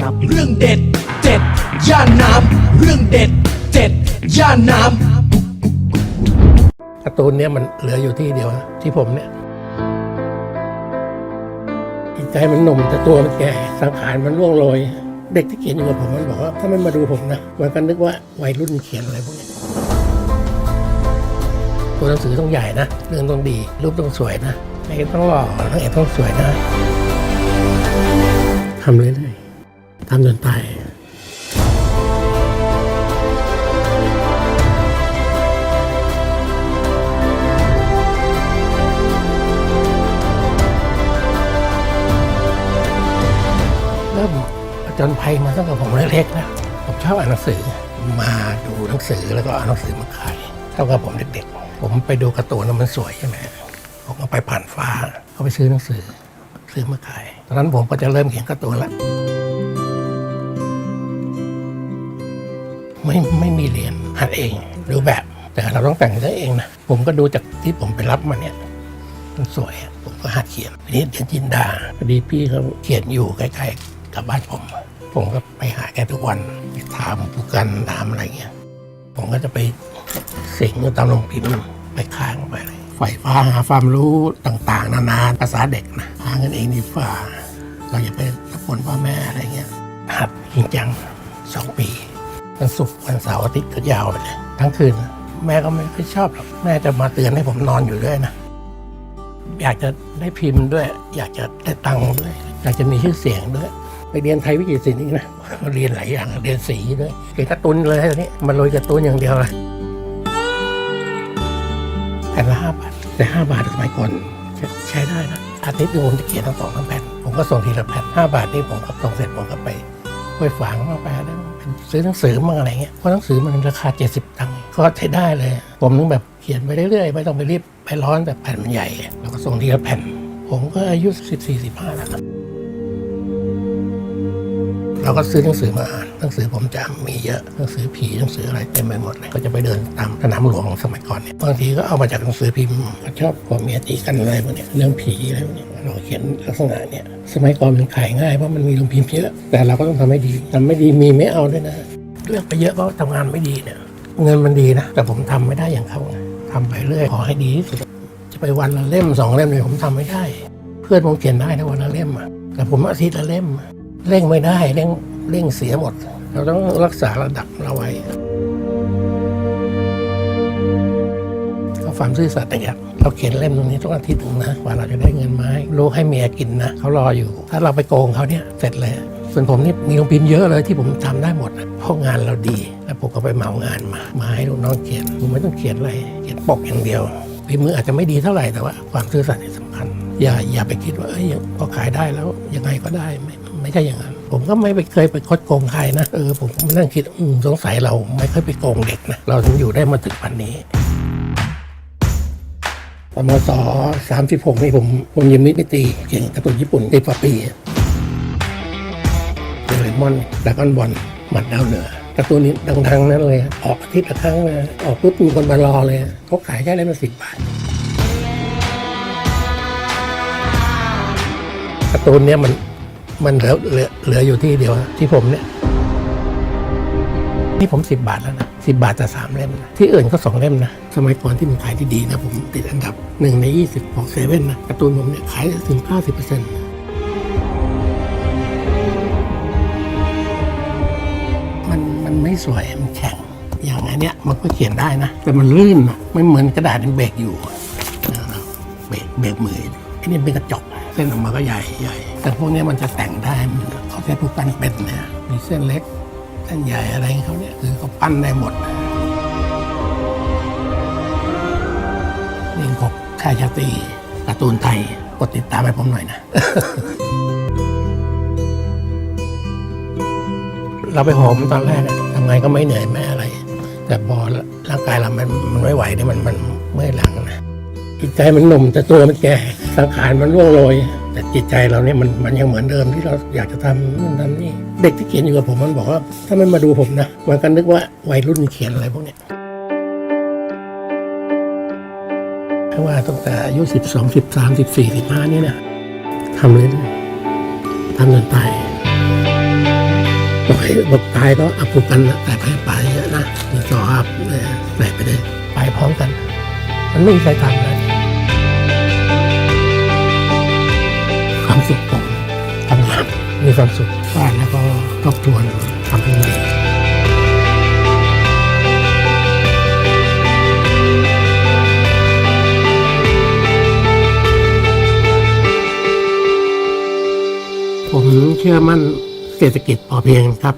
กับเรื่องเด็ดเจ็ดย่านน้ำเรื่องเด็ดเจ็ดย่านน้ำการ์ตูนเนี่ยมันเหลืออยู่ที่เดียวนะที่ผมเนี่ยจิตใจมันหนุ่มแต่ตัวมันแก่สังขารมันร่วงโรย เด็กที่เขียนอยู่กับผมมันบอกว่า ถ้ามันมาดูผมนะมันก็นึกว่าวัยรุ่นเขียนอะไรพวกเนี้ยตัวหนังสือต้องใหญ่นะเรื่องต้องดีรูปต้องสวยนะ นางเอกต้องหล่อนางเอกต้องสวยนะทำเรื่อยๆทำจนตายเริ่มผจนภัยมาตั้งแต่ผมเล็กๆนะผมชอบอ่านหนังสือมาดูหนังสือแล้วก็เอานหนังสือมาขายเท่ากับผมเด็กๆ ผมไปดูการ์ตูนแล้วมันสวยใช่ไหม ผมก็ไปผ่านฟ้าเขาไปซื้อหนังสือ ซื้อมาขายตอนนั้นผมก็จะเริ่มเขียนการ์ตูนแล้วไม่ไม่มีเรียนหัดเองดูแบบ แต่เราต้องแต่งได้เองนะผมก็ดูจากที่ผมไปรับมาเนี่ยมันสวยผมก็หัดเขียนทีนี้เดือนจินดาพอดีพี่เขาเขียนอยู่ใกล้ๆกับบ้านผม ผมก็ไปหาแกทุกวันไปถามผู้กันถามอะไรเงี้ยผมก็จะไปสิงอยู่ตามโรงพิมพ์ไปค้างไป อะไรไฝ่ฟ้าหาความรู้ต่าง ๆ นานาภาษาเด็กนะหาเงินเองดีฝ่า เราอย่าไปรบกวนพ่อแม่อะไรเงี้ยหัดจริงจังสองปีวันศุกร์วันเสาร์อาทิตย์ก็ยาวไปเลยทั้งคืนแม่ก็ไม่ค่อยชอบหรอกแม่จะมาเตือนให้ผมนอนอยู่ด้วยนะอยากจะได้พิมพ์ด้วย อยากจะได้ตังค์ด้วย อยากจะมีชื่อเสียงด้วย ไปเรียนไทยวิจิตรศิลป์อีกนะเรียนหลายอย่างเรียนสีด้วยเรียนการ์ตูนเลยตอนนี้มันลอยการ์ตูนอย่างเดียวเลย แผ่นละห้าบาทแต่ห้าบาทสมัยก่อนใช้ได้นะอาทิตย์นึงผมจะเขียนทั้งสองทั้งแผ่นผมก็ส่งทีละแผ่นห้าบาทนี่ผมก็ส่งเสร็จผมก็ไปไปฝังมาแปลได้เป็นซื้อหนังสือมาอะไรเงี้ยเพราะหนังสือมันราคา 70 ตังค์ก็ใช้ได้เลย ผมนึงแบบเขียนไปเรื่อยๆไม่ต้องไปรีบไปร้อนแต่แผ่นมันใหญ่ แล้วก็ส่งทีละแผ่น ผมก็อายุ 14 15แล้วนะ เราก็ซื้อหนังสือมาอ่านหนังสือผมจะมีเยอะหนังสือผีหนังสืออะไรเต็มไปหมดเลยก็จะไปเดินตามสนามหลวงสมัยก่อนเนี่ยบางทีก็เอามาจากหนังสือพิมพ์ก็ชอบผัวเมียตีกันอะไรพวกเนี้ยเรื่องผีอะไรพวกเนี้ยเราเขียนลักษณะเนี่ยสมัยก่อนมันขายง่ายเพราะมันมีโรงพิมพ์เยอะแต่เราก็ต้องทำให้ดีทำไม่ดีมีไม่เอาด้วยนะเลือกไปเยอะเพราะทำงานไม่ดีเนี่ยเงินมันดีนะแต่ผมทำไม่ได้อย่างเขาไงทำไปเรื่อยขอให้ดีที่สุดจะไปวันละเล่มสองเล่มเนี่ยผมทำไม่ได้ เพื่อนผมเขียนได้นะวันละเล่มอะแต่ผมอาทิตย์ละเล่ม เร่งไม่ได้เร่งเร่งเสียหมด เราต้องรักษาระดับเราไว้ความซื่อสัตย์นะครับเราเขียนเล่มตรงนี้ทุกอาทิตย์หนึ่งนะกว่าเราจะได้เงินมาให้ลูกให้เมียกินนะเขารออยู่ ถ้าเราไปโกงเขาเนี่ยเสร็จเลย ส่วนผมนี่มีโรงพิมพ์เยอะเลยที่ผมทำได้หมดเพราะงานเราดี แล้วผมก็ไปเหมางานมา มาให้ลูกน้องเขียนผมไม่ต้องเขียนอะไรเขียนปกอย่างเดียวฝีมืออาจจะไม่ดีเท่าไหร่แต่ว่า ความซื่อสัตย์สำคัญอย่าอย่าไปคิดว่าเอ้ยพอขายได้แล้วยังไงก็ได้ไม่ ไม่ใช่อย่างนั้น ผมก็ไม่ไปเคยไปคดโกงใครนะเออผมมานั่งคิดสงสัยเราไม่เคยไปโกงเด็กนะเราถึงอยู่ได้มาถึงวันนี้ปมศสามสิบหกนี่ผมผมยังไม่ได้ตีเก่งการ์ตูนญี่ปุ่นตีปปีเดเรมอนดากอนบอลหมัดดาวเหนือการ์ตูนนี้ดังๆนั้นเลย ออกอาทิตย์ละครั้งนะออกปุ๊บมีคนมารอเลยเขาขายแค่เล่มละสิบบาทการ์ตูนเนี่ยมัน มันเหลือเหลือเหลืออยู่ที่เดียวที่ผมเนี่ยที่ผมสิบบาทแล้วนะสิบาทแต่สามเล่มนะที่อื่นก็สองเล่มนะสมัยก่อนที่มันขายที่ดีนะ ผมติดอันดับหนึ่งในยี่สิบของเซเว่นนะการ์ตูนผมเนี่ยขายถึงเก้าสิบเปอร์เซ็นต์มันมันไม่สวยมันแข็งอย่างอันเนี้ยมันก็เขียนได้นะ แต่มันลื่นอะไม่เหมือนกระดาษมันเบรกอยู่เบรกเบรกมืออันนี้เป็นกระจก เส้นออกมาก็ใหญ่ใหญ่ แต่พวกนี้มันจะแต่งได้มันเขาใช้พวกปั้นเป็นเนี่ยมีเส้นเล็กเส้นใหญ่อะไรเขาเนี่ยคือเขาปั้นได้หมดนี่ผมชายชาตรีการ์ตูนไทยกดติดตามให้ผมหน่อยนะ เราไปหอมตอนแรกอะทำไงก็ไม่เหนื่อยไม่อะไร แต่พอร่างกายเรามันมันไม่ไหวนี่มันมันเมื่อยหลังนะ จิตใจมันหนุ่มแต่ตัวมันแก่สังขารมันร่วงโรย แต่จิตใจเราเนี่ยมันมันยังเหมือนเดิมที่เราอยากจะทำนู่นทำนี่เด็กที่เขียนอยู่กับผมมันบอกว่า ถ้ามันมาดูผมนะมันก็นึกว่าวัยรุ่นเขียนอะไรพวกเนี้ยเพราะว่าตั้งแต่อายุ 12 13 14 15นี่นะทำเล่นทำจนตายปล่อยบอกตายก็อับผูกันแต่ไปไปนะมีต่ออัพเลยใส่ไปเลยไปพร้อมกัน มันไม่มีใครทำเลย สุขผมทำงานมีความสุขบ้านแล้วก็ครอบครัวทำให้ดีผมเชื่อมั่นเศรษฐกิจพอเพียงครับ